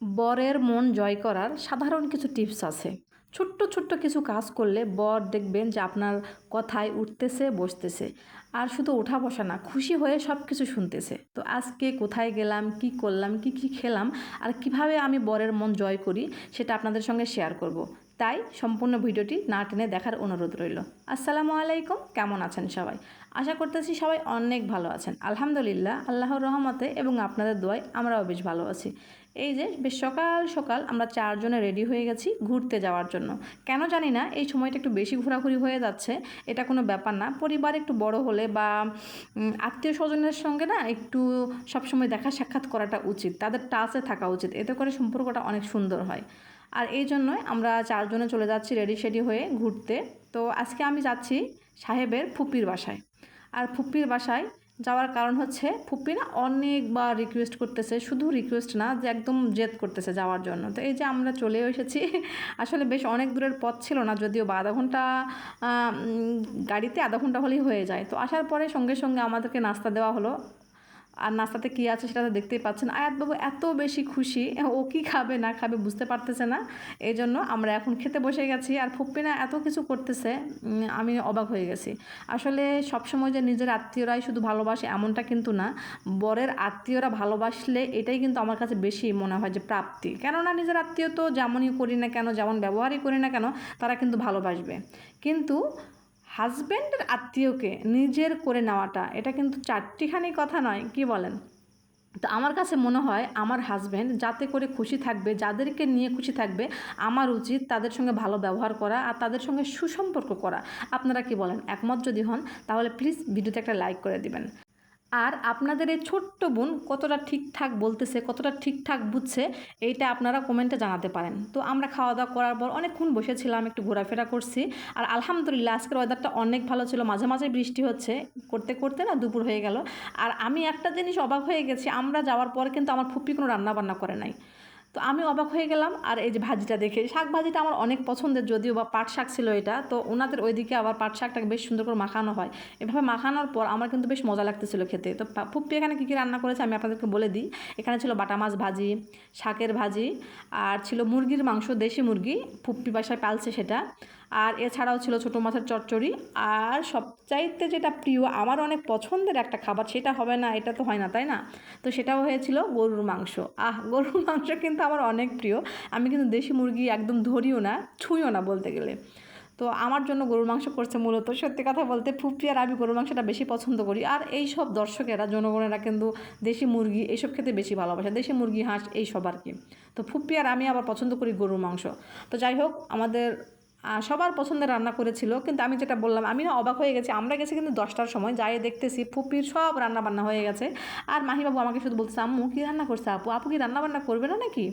বরের মন জয় করার সাধারণ কিছু টিপস আছে। ছোট্ট ছোট্ট কিছু কাজ করলে বর দেখবেন যে আপনার কথায় উঠতেছে, বসতেছে। আর শুধু ওঠা বসা না, খুশি হয়ে সব কিছু শুনতেছে। তো আজকে কোথায় গেলাম, কি করলাম, কি কি খেলাম, আর কীভাবে আমি বরের মন জয় করি, সেটা আপনাদের সঙ্গে শেয়ার করব। তাই সম্পূর্ণ ভিডিওটি না টেনে দেখার অনুরোধ রইল। আসসালামু আলাইকুম, কেমন আছেন সবাই? আশা করতেছি সবাই অনেক ভালো আছেন। আলহামদুলিল্লাহ, আল্লাহর রহমতে এবং আপনাদের দোয়ায় আমরাও বেশ ভালো আছি। এই যে বেশ সকাল সকাল আমরা চারজনে রেডি হয়ে গেছি ঘুরতে যাওয়ার জন্য। কেন জানি না, এই সময়টা একটু বেশি ঘোরাঘুরি হয়ে যাচ্ছে, এটা কোনো ব্যাপার না। পরিবার একটু বড় হলে বা আত্মীয় স্বজনের সঙ্গে না একটু সবসময় দেখা সাক্ষাৎ করাটা উচিত, তাদের টাচে থাকা উচিত, এতে করে সম্পর্কটা অনেক সুন্দর হয়। আর এই জন্যই আমরা চারজনে চলে যাচ্ছি রেডি শেডি হয়ে ঘুরতে। তো আজকে আমি যাচ্ছি সাহেবের ফুপির বাসায়। আর ফুপির বাসায় যাওয়ার কারণ হচ্ছে ফুপি না অনেকবার রিকোয়েস্ট করতেছে, শুধু রিকোয়েস্ট না, যে একদম জেদ করতেছে যাওয়ার জন্য। তো এই যে আমরা চলে এসেছি, আসলে বেশ অনেক দূরের পথ ছিল না, যদিও বা আধা ঘণ্টা গাড়িতে আধা ঘণ্টা হলেই হয়ে যায়। তো আসার পরে সঙ্গে সঙ্গে আমাদেরকে নাস্তা দেওয়া হলো। আর নাস্তাতে কী আছে সেটা তো দেখতেই পাচ্ছেন। আয়াতবাবু এত বেশি খুশি, ও কি খাবে না খাবে বুঝতে পারতেছে না। এই জন্য আমরা এখন খেতে বসে গেছি আর ফুপ্পি না এত কিছু করতেছে আমি অবাক হয়ে গেছি। আসলে সবসময় যে নিজের আত্মীয়রাই শুধু ভালোবাসে এমনটা কিন্তু না, বরের আত্মীয়রা ভালোবাসলে এটাই কিন্তু আমার কাছে বেশি মনে হয় যে প্রাপ্তি। কেননা নিজের আত্মীয় তো যেমনই করি না কেন, যেমন ব্যবহারই করি না কেন, তারা কিন্তু ভালোবাসবে। কিন্তু হাজব্যান্ডের আত্মীয়কে নিজের করে নেওয়াটা, এটা কিন্তু চারটিখানি কথা নয়, কি বলেন? তো আমার কাছে মনে হয় আমার হাজব্যান্ড যাতে করে খুশি থাকবে, যাদেরকে নিয়ে খুশি থাকবে, আমার উচিত তাদের সঙ্গে ভালো ব্যবহার করা আর তাদের সঙ্গে সুসম্পর্ক করা। আপনারা কি বলেন? একমত যদি হন, তাহলে প্লিজ ভিডিওতে একটা লাইক করে দিবেন। আর আপনাদের এই ছোট্ট বোন কতটা ঠিকঠাক বলতেছে, কতটা ঠিকঠাক বুঝছে, এইটা আপনারা কমেন্টে জানাতে পারেন। তো আমরা খাওয়া দাওয়া করার পর অনেকক্ষণ বসেছিলাম, একটু ঘোরাফেরা করছি। আর আলহামদুলিল্লাহ, আজকের ওয়েদারটা অনেক ভালো ছিল। মাঝে মাঝে বৃষ্টি হচ্ছে, করতে করতে না দুপুর হয়ে গেল। আর আমি একটা জিনিস অবাক হয়ে গেছি, আমরা যাওয়ার পর কিন্তু আমার ফুপি কোনো রান্নাবান্না করে নাই। তো আমি অবাক হয়ে গেলাম, আর এই যে ভাজিটা দেখে। শাক ভাজিটা আমার অনেক পছন্দের, যদিও বা পাট শাক ছিল এটা। তো ওনাদের ওইদিকে আবার পাট শাকটাকে বেশ সুন্দর করে মাখানো হয়। এভাবে মাখানোর পর আমার কিন্তু বেশ মজা লাগতেছিল খেতে। তো ফুপ্পি এখানে কী কী রান্না করেছে আমি আপনাদেরকে বলে দিই। এখানে ছিল বাটা মাছ ভাজি, শাকের ভাজি, আর ছিল মুরগির মাংস, দেশি মুরগি। ফুপ্পি বাসায় পালছে সেটা। আর এছাড়াও ছিল ছোটো মাছের চচ্চড়ি। আর সবচাইতে যেটা প্রিয়, আমার অনেক পছন্দের একটা খাবার, সেটা হবে না, এটা তো হয় না, তাই না? তো সেটাও হয়েছিল গরুর মাংস। আহ, গরুর মাংস কিন্তু আমার অনেক প্রিয়। আমি কিন্তু দেশি মুরগি একদম ধরিও না, ছুঁইও না বলতে গেলে। তো আমার জন্য গরুর মাংস করছে মূলত, সত্যি কথা বলতে ফুপি আর আমি গরুর মাংসটা বেশি পছন্দ করি। আর এই সব দর্শকেরা, জনগণেরা কিন্তু দেশি মুরগি এইসব খেতে বেশি ভালোবাসে, দেশি মুরগি, হাঁস এই সব আর কি। তো ফুপি আর আমি আবার পছন্দ করি গরুর মাংস। তো যাই হোক, আমাদের সবার পছন্দের রান্না করেছিল, কিন্তু আমি যেটা বললাম, আমি না অবাক হয়ে গেছি। আমরা গেছি কিন্তু দশটার সময়, যাই দেখতেছি ফুপির সব রান্না বান্না হয়ে গেছে। আর মাহিবাবু আমাকে শুধু বলছে আম্মু, কী রান্না করছে আপু? আপু কি রান্না বান্না করবে না নাকি?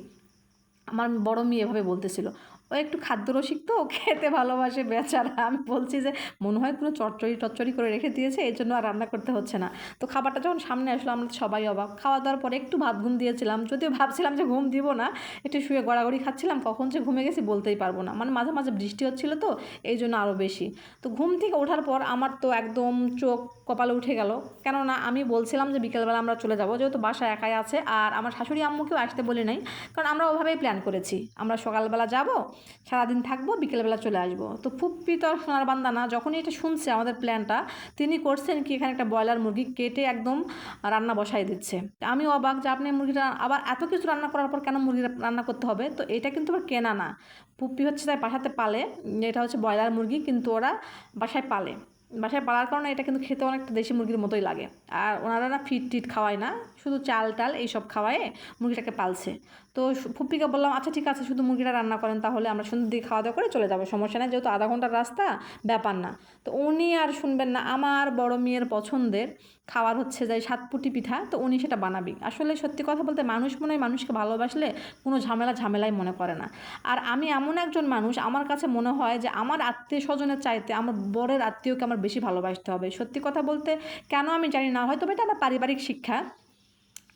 আমার বড় মেয়ে এভাবে বলতেছিল। ও একটু খাদ্যরসিক তো খেতে ভালোবাসে বেচারা। আমি বলছি যে, মনে হয় কোনো চচ্চড়ি টচ্চড়ি করে রেখে দিয়েছে এই জন্য আর রান্না করতে হচ্ছে না। তো খাবারটা যখন সামনে আসলো, আমরা সবাই অবাক। খাওয়া দাওয়ার পরে একটু ভাত ঘুম দিয়েছিলাম, যদিও ভাবছিলাম যে ঘুম দিব না, একটু শুয়ে গড়াগড়ি খাচ্ছিলাম, কখন যে ঘুমে গেছি বলতেই পারব না। মানে মাঝে মাঝে বৃষ্টি হচ্ছিল তো, এই জন্য আরও বেশি। তো ঘুম থেকে ওঠার পর আমার তো একদম চোখ কপালে উঠে গেল। কেননা আমি বলছিলাম যে, বিকেলবেলা আমরা চলে যাব, যেহেতু বাসা একাই আছে, আর আমার শাশুড়ি আম্মুকেও আসতে বলি নাই, কারণ আমরা ওভাবেই প্ল্যান করেছি। আমরা সকালবেলা যাব সারাদিন থাকব, বিকেলবেলা চলে আসব। তো ফুপ্পি তো আর সোনার বান্দা না, যখনই এটা শুনছে আমাদের প্ল্যানটা তিনি করছেন কি এখানে একটা ব্রয়লার মুরগি কেটে একদম রান্না বসাই দিচ্ছে। আমি অবাক যে আপনি মুরগিটা আবার এত কিছু রান্না করার পর কেন মুরগি রান্না করতে হবে? তো এটা কিন্তু আবার কেনা না। পুপ্পি হচ্ছে তাই বাসাতে পালে, এটা হচ্ছে ব্রয়লার মুরগি, কিন্তু ওরা বাসায় পালে। বাসায় পালার কারণে এটা কিন্তু খেতে অনেকটা দেশি মুরগির মতোই লাগে। আর ওনারা না ফিট টিট খাওয়ায় না, শুধু চাল টাল এইসব খাওয়ায় মুরগিটাকে পালছে। তো ফুপ্পিকে বললাম আচ্ছা ঠিক আছে, শুধু মুরগিটা রান্না করেন তাহলে আমরা সুন্দর দিয়ে খাওয়া দাওয়া করে চলে যাব, সমস্যা নেই, যেহেতু আধা ঘণ্টার রাস্তা, ব্যাপার না। তো উনি আর শুনবেন না, আমার বড় মেয়ের পছন্দের খাবার হচ্ছে যাই সাতপুটি পিঠা, তো উনি সেটা বানাবি আসলে সত্যি কথা বলতে মানুষ মনে হয় মানুষকে ভালোবাসলে কোনো ঝামেলা ঝামেলাই মনে করে না। আর আমি এমন একজন মানুষ, আমার কাছে মনে হয় যে আমার আত্মীয় স্বজনের চাইতে আমার বরের আত্মীয়কে আমার বেশি ভালোবাসতে হবে। সত্যি কথা বলতে কেন আমি জানি না হয়তো এটা আমার পারিবারিক শিক্ষা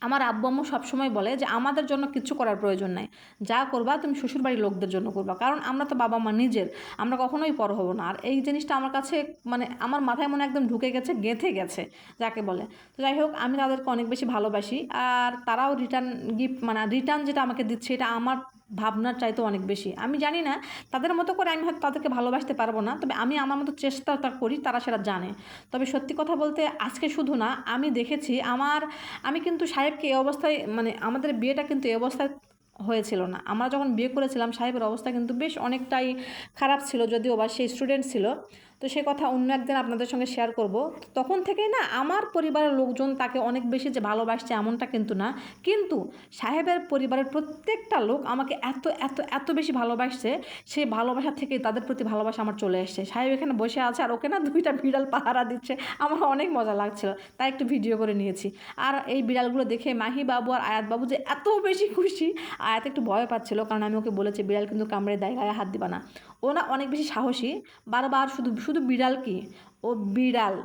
আমার আব্বু আম্মু সবসময় বলে যে, আমাদের জন্য কিছু করার প্রয়োজন নাই। যা করবা তুমি শ্বশুরবাড়ির লোকদের জন্য করবা। কারণ আমরা তো বাবা মা নিজের, আমরা কখনোই পর হব না। আর এই জিনিসটা আমার কাছে মানে আমার মাথায় মনে একদম ঢুকে গেছে, গেঁথে গেছে, যাকে বলে। তো যাই হোক, আমি তাদেরকে অনেক বেশি ভালোবাসি। আর তারাও রিটার্ন গিফট মানে রিটার্ন যেটা আমাকে দিচ্ছে, এটা আমার ভাবনার চাইতে অনেক বেশি। আমি জানি না, তাদের মতো করে আমি হয়তো তাদেরকে ভালোবাসতে পারব না, তবে আমি আমার মতো চেষ্টাটা করি, তারা সেটা জানে। তবে সত্যি কথা বলতে আজকে শুধু না, আমি দেখেছি আমার, আমি কিন্তু সাহেবকে এই অবস্থায় মানে আমাদের বিয়েটা কিন্তু এই অবস্থায় হয়েছিল না। আমরা যখন বিয়ে করেছিলাম, সাহেবের অবস্থা কিন্তু বেশ অনেকটাই খারাপ ছিল, যদিও বা সেই স্টুডেন্ট ছিল। তো সে কথা অন্য একদিন আপনাদের সঙ্গে শেয়ার করব। তখন থেকেই না আমার পরিবারের লোকজন তাকে অনেক বেশি যে ভালোবাসছে এমনটা কিন্তু না। কিন্তু সাহেবের পরিবারের প্রত্যেকটা লোক আমাকে এত এত এত বেশি ভালোবাসছে সেই ভালোবাসা থেকেই তাদের প্রতি ভালোবাসা আমার চলে এসছে। সাহেব এখানে বসে আছে আর ওকে না দুইটা বিড়াল পাহারা দিচ্ছে। আমার অনেক মজা লাগছিল, তাই একটু ভিডিও করে নিয়েছি। আর এই বিড়ালগুলো দেখে মাহি বাবু আর আয়াত বাবু যে এত বেশি খুশি, আয়াত একটু ভয় পাচ্ছিল কারণ আমি ওকে বলেছি, বিড়াল কিন্তু কামড়ে দেয়, গায়ে হাত দিবা না। ও না অনেক বেশি সাহসী বারবার শুধু শুধু বিড়ালকে ও বিড়াল।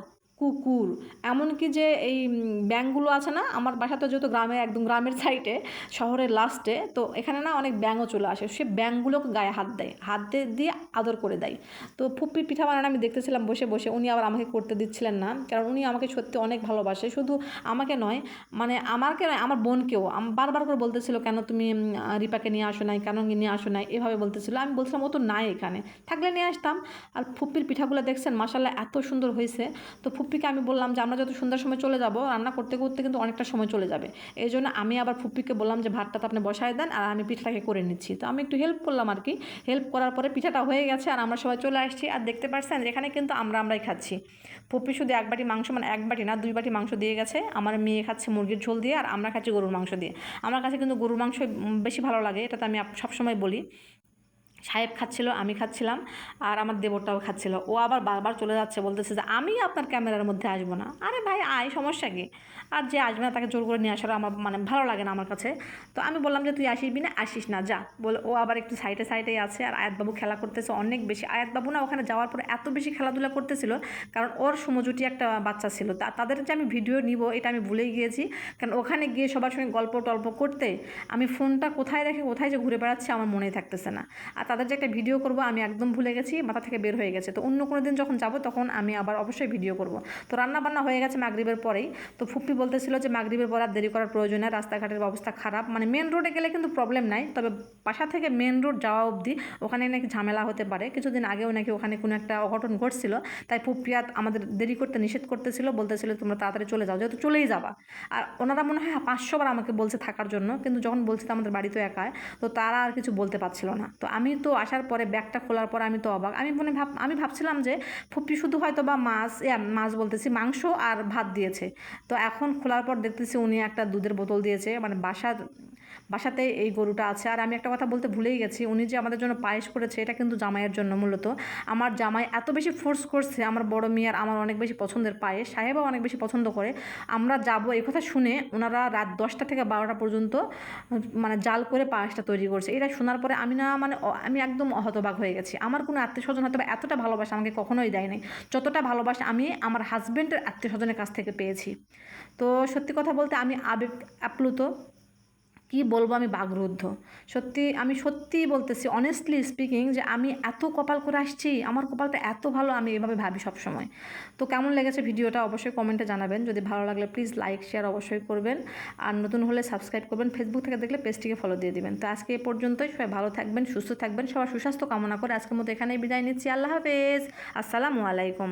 কুকুর এমনকি যে এই উম, ব্যাঙগুলো আছে না আমার বাসা তো যেহেতু গ্রামে একদম গ্রামের সাইডে শহরের লাস্টে তো এখানে না অনেক ব্যাঙও চলে আসে। সে ব্যাঙগুলোকে গায়ে হাত দেয়। হাত দিয়ে আদর করে দেয়। তো ফুপ্পির পিঠা বানানো আমি দেখতেছিলাম বসে বসে উনি আবার আমাকে করতে দিচ্ছিলেন না কারণ উনি আমাকে সত্যি অনেক ভালোবাসে। শুধু আমাকে নয় মানে আমাকে নয় আমার বোনকেও। বারবার করে বলতেছিল কেন তুমি রিপাকে নিয়ে আসো নাই কেন নিয়ে আসো নাই? এভাবে বলতেছিল। আমি বলছিলাম ও তো নাই এখানে। থাকলে নিয়ে আসতাম। আর ফুপ্পির পিঠাগুলো দেখছেন মাসাল্লাহ এত সুন্দর হয়েছে। তো ফুপ্পিকে আমি বললাম যে, আমরা যত সুন্দর সময় চলে যাব, রান্না করতে করতে কিন্তু অনেকটা সময় চলে যাবে। এই জন্য আমি আবার ফুপ্পিকে বললাম যে, ভাতটা তো আপনি বসায় দেন আর আমি পিঠাটাকে করে নিচ্ছি। তো আমি একটু হেল্প করলাম আর কি। হেল্প করার পরে পিঠাটা হয়ে গেছে আর আমরা সবাই চলে আসছি। আর দেখতে পাচ্ছেন এখানে কিন্তু আমরা আমরাই খাচ্ছি। ফুপ্পি শুধু এক বাটি মাংস মানে এক বাটি না, দুই বাটি মাংস দিয়ে গেছে। আমার মেয়ে খাচ্ছে মুরগির ঝোল দিয়ে আর আমরা খাচ্ছি গরুর মাংস দিয়ে। আমার কাছে কিন্তু গরুর মাংস বেশি ভালো লাগে এটা তো আমি সবসময় বলি। সাহেব খাচ্ছিল, আমি খাচ্ছিলাম, আর আমার দেবরটাও খাচ্ছিল। ও আবার বারবার চলে যাচ্ছে, বলতেছে যে, আমি আপনার ক্যামেরার মধ্যে আসব না। আরে ভাই আয় সমস্যা কি? আর যে আসবে না, তাকে জোর করে নিয়ে আসার আমার মানে ভালো লাগে না আমার কাছে। তো আমি বললাম যে, তুই আসিবি না আসিস না, যা। বলে, ও আবার একটু সাইডে সাইডেই আছে, আর আয়াতবাবু খেলা করতেছে অনেক বেশি। আয়াতবাবু না ওখানে যাওয়ার পরে এত বেশি খেলাধুলা করতেছিল, কারণ ওর সমজুটি একটা বাচ্চা ছিল। তা, তাদের যে আমি ভিডিও নিব, এটা আমি ভুলেই গিয়েছি। কারণ ওখানে গিয়ে সবার সঙ্গে গল্প টল্প করতে, আমি ফোনটা কোথায় রেখে কোথায় যে ঘুরে বেড়াচ্ছি, আমার মনেই থাকতেছে না। আর তাদের যে একটা ভিডিও করব, আমি একদম ভুলে গেছি, মাথা থেকে বের হয়ে গেছে। তো অন্য কোনো দিন যখন যাব, তখন আমি আবার অবশ্যই ভিডিও করব। তো রান্না বান্না হয়ে গেছে মাগরিবের পরেই। তো ফুপ্পি বলতেছিল যে মাগরিবের পর আর দেরি করার প্রয়োজন নেই, রাস্তাঘাটের অবস্থা খারাপ। মানে মেন রোডে গেলে কিন্তু প্রবলেম নাই, তবে বাসা থেকে মেন রোড যাওয়া অবধি ওখানে নাকি ঝামেলা হতে পারে। কিছুদিন আগেও নাকি ওখানে কোনো একটা অঘটন ঘটছিল, তাই ফুপ্পিয়াত আমাদের দেরি করতে নিষেধ করতেছিল, বলতেছিল তোমরা তাড়াতাড়ি চলে যাও, যেহেতু চলেই যাবা। আর ওনারা মনে হয় পাঁচশোবার আমাকে বলছে থাকার জন্য, কিন্তু যখন বলছে আমাদের বাড়ি তো একায় তো তারা আর কিছু বলতে পারছিল না। তো আমি তো আসার পরে ব্যাগটা খোলার পর আমি তো অবাক। আমি মনে ভাব, আমি ভাবছিলাম যে ফুপি শুধু হয়তো বা মাছ মাছ বলতেছি, মাংস আর ভাত দিয়েছে। তো এখন খোলার পর দেখতেছি উনি একটা দুধের বোতল দিয়েছে মানে বাসার বাসাতে এই গরুটা আছে। আর আমি একটা কথা বলতে ভুলেই গেছি, উনি যে আমাদের জন্য পায়েস করেছে, এটা কিন্তু জামাইয়ের জন্য মূলত। আমার জামাই এত বেশি ফোর্স করছে, আমার বড় মেয়ে আর আমার অনেক বেশি পছন্দের পায়েস, সাহেবও অনেক বেশি পছন্দ করে। আমরা যাব, এই কথা শুনে ওনারা রাত দশটা থেকে বারোটা পর্যন্ত মানে জাল করে পায়েসটা তৈরি করছে। এটা শোনার পরে আমি না মানে আমি একদম হতবাক হয়ে গেছি। আমার কোনো আত্মীয় স্বজন হয়তো এতটা ভালোবাসা আমাকে কখনোই দেয় নাই। যতটা ভালোবাসা আমি আমার হাজব্যান্ডের আত্মীয় স্বজনের কাছ থেকে পেয়েছি। তো সত্যি কথা বলতে আমি আবেগ, আপ্লুত। কি বলব আমি বাগরুদ্ধ সত্যি, আমি সত্যিই বলতেছি অনেস্টলি স্পিকিং যে আমি এত কপাল করে আসছি, আমার কপালটা এত ভালো, আমি এভাবে ভাবি সব সময় তো কেমন লেগেছে ভিডিওটা অবশ্যই কমেন্টে জানাবেন। যদি ভালো লাগলে প্লিজ লাইক শেয়ার অবশ্যই করবেন। আর নতুন হলে সাবস্ক্রাইব করবেন। ফেসবুক থেকে দেখলে পেজটিকে ফলো দিয়ে দিবেন। তো আজকে এ পর্যন্তই, সবাই ভালো থাকবেন, সুস্থ থাকবেন, সবার সুস্বাস্থ্য কামনা করে আজকের মতো এখানেই বিদায় নিচ্ছি। আল্লাহ হাফেজ। আসসালামু আলাইকুম।